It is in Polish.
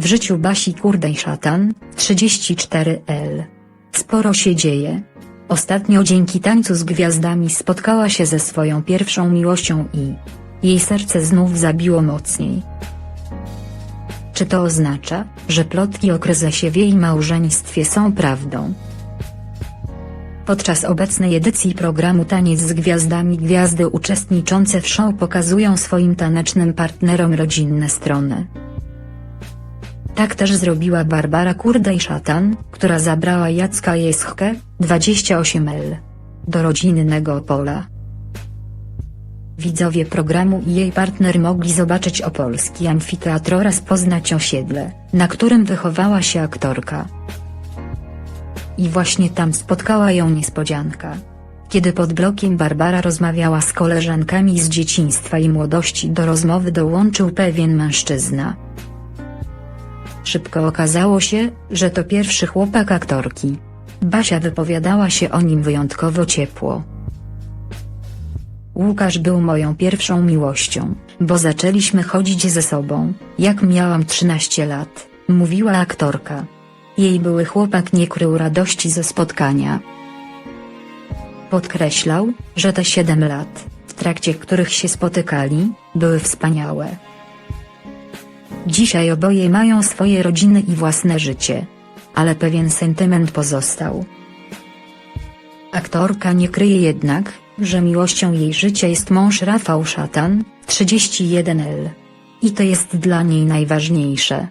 W życiu Basi Kurdej Szatan, 34L. Sporo się dzieje. Ostatnio dzięki tańcu z gwiazdami spotkała się ze swoją pierwszą miłością i jej serce znów zabiło mocniej. Czy to oznacza, że plotki o kryzysie w jej małżeństwie są prawdą? Podczas obecnej edycji programu Taniec z Gwiazdami gwiazdy uczestniczące w show pokazują swoim tanecznym partnerom rodzinne strony. Tak też zrobiła Barbara Kurdej-Szatan, która zabrała Jacka Jeschkę, 28L, do rodzinnego pola. Widzowie programu i jej partner mogli zobaczyć opolski amfiteatr oraz poznać osiedle, na którym wychowała się aktorka. I właśnie tam spotkała ją niespodzianka. Kiedy pod blokiem Barbara rozmawiała z koleżankami z dzieciństwa i młodości do rozmowy dołączył pewien mężczyzna. Szybko okazało się, że to pierwszy chłopak aktorki. Basia wypowiadała się o nim wyjątkowo ciepło. Łukasz był moją pierwszą miłością, bo zaczęliśmy chodzić ze sobą, jak miałam 13 lat, mówiła aktorka. Jej były chłopak nie krył radości ze spotkania. Podkreślał, że te 7 lat, w trakcie których się spotykali, były wspaniałe. Dzisiaj oboje mają swoje rodziny i własne życie. Ale pewien sentyment pozostał. Aktorka nie kryje jednak, że miłością jej życia jest mąż Rafał Szatan, 31L. I to jest dla niej najważniejsze.